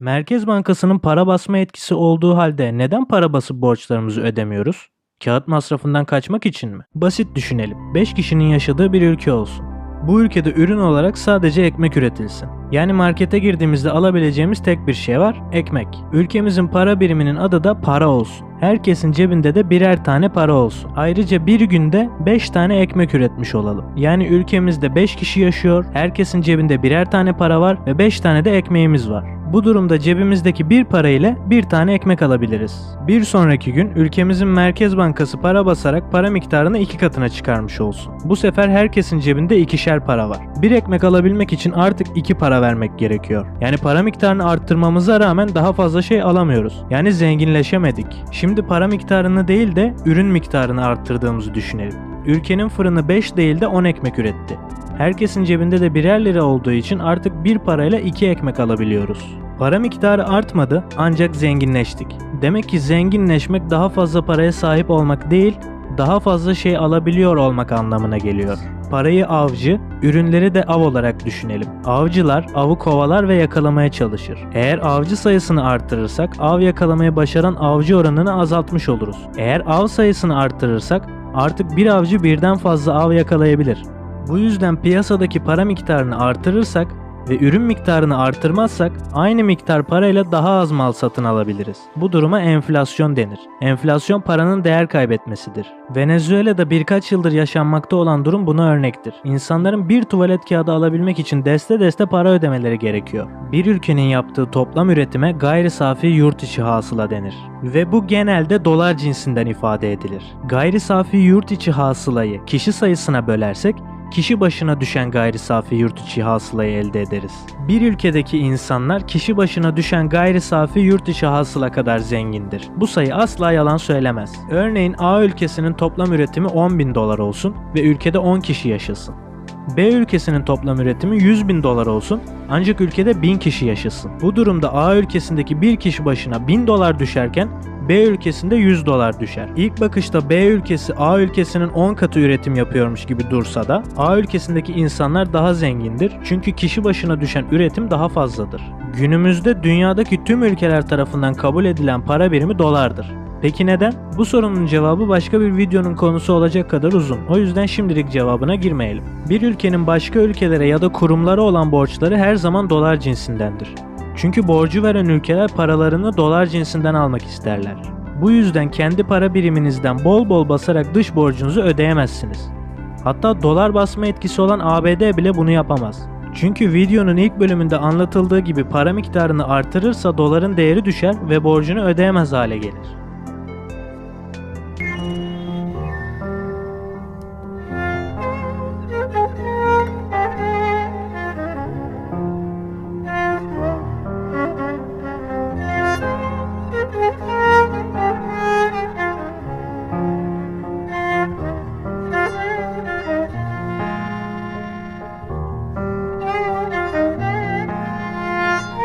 Merkez Bankası'nın para basma etkisi olduğu halde neden para basıp borçlarımızı ödemiyoruz? Kağıt masrafından kaçmak için mi? Basit düşünelim. 5 kişinin yaşadığı bir ülke olsun. Bu ülkede ürün olarak sadece ekmek üretilsin. Yani markete girdiğimizde alabileceğimiz tek bir şey var, ekmek. Ülkemizin para biriminin adı da para olsun. Herkesin cebinde de birer tane para olsun. Ayrıca bir günde 5 tane ekmek üretmiş olalım. Yani ülkemizde 5 kişi yaşıyor, herkesin cebinde birer tane para var ve 5 tane de ekmeğimiz var. Bu durumda cebimizdeki bir para ile bir tane ekmek alabiliriz. Bir sonraki gün ülkemizin Merkez Bankası para basarak para miktarını iki katına çıkarmış olsun. Bu sefer herkesin cebinde ikişer para var. Bir ekmek alabilmek için artık iki para vermek gerekiyor. Yani para miktarını arttırmamıza rağmen daha fazla şey alamıyoruz. Yani zenginleşemedik. Şimdi para miktarını değil de ürün miktarını arttırdığımızı düşünelim. Ülkenin fırını 5 değil de 10 ekmek üretti. Herkesin cebinde de birer lira olduğu için artık bir parayla iki ekmek alabiliyoruz. Para miktarı artmadı ancak zenginleştik. Demek ki zenginleşmek daha fazla paraya sahip olmak değil, daha fazla şey alabiliyor olmak anlamına geliyor. Parayı avcı, ürünleri de av olarak düşünelim. Avcılar avı kovalar ve yakalamaya çalışır. Eğer avcı sayısını arttırırsak av yakalamayı başaran avcı oranını azaltmış oluruz. Eğer av sayısını arttırırsak artık bir avcı birden fazla av yakalayabilir. Bu yüzden piyasadaki para miktarını artırırsak ve ürün miktarını artırmazsak aynı miktar parayla daha az mal satın alabiliriz. Bu duruma enflasyon denir. Enflasyon paranın değer kaybetmesidir. Venezuela'da birkaç yıldır yaşanmakta olan durum buna örnektir. İnsanların bir tuvalet kağıdı alabilmek için deste deste para ödemeleri gerekiyor. Bir ülkenin yaptığı toplam üretime gayri safi yurt içi hasıla denir. Ve bu genelde dolar cinsinden ifade edilir. Gayri safi yurt içi hasılayı kişi sayısına bölersek kişi başına düşen gayri safi yurt içi hasılayı elde ederiz. Bir ülkedeki insanlar kişi başına düşen gayri safi yurt içi hasıla kadar zengindir. Bu sayı asla yalan söylemez. Örneğin A ülkesinin toplam üretimi 10 bin dolar olsun ve ülkede 10 kişi yaşasın. B ülkesinin toplam üretimi 100 bin dolar olsun ancak ülkede 1000 kişi yaşasın. Bu durumda A ülkesindeki bir kişi başına 1000 dolar düşerken B ülkesinde 100 dolar düşer. İlk bakışta B ülkesi A ülkesinin 10 katı üretim yapıyormuş gibi dursa da A ülkesindeki insanlar daha zengindir çünkü kişi başına düşen üretim daha fazladır. Günümüzde dünyadaki tüm ülkeler tarafından kabul edilen para birimi dolardır. Peki neden? Bu sorunun cevabı başka bir videonun konusu olacak kadar uzun. O yüzden şimdilik cevabına girmeyelim. Bir ülkenin başka ülkelere ya da kurumlara olan borçları her zaman dolar cinsindendir. Çünkü borcu veren ülkeler paralarını dolar cinsinden almak isterler. Bu yüzden kendi para biriminizden bol bol basarak dış borcunuzu ödeyemezsiniz. Hatta dolar basma etkisi olan ABD bile bunu yapamaz. Çünkü videonun ilk bölümünde anlatıldığı gibi para miktarını artırırsa doların değeri düşer ve borcunu ödeyemez hale gelir.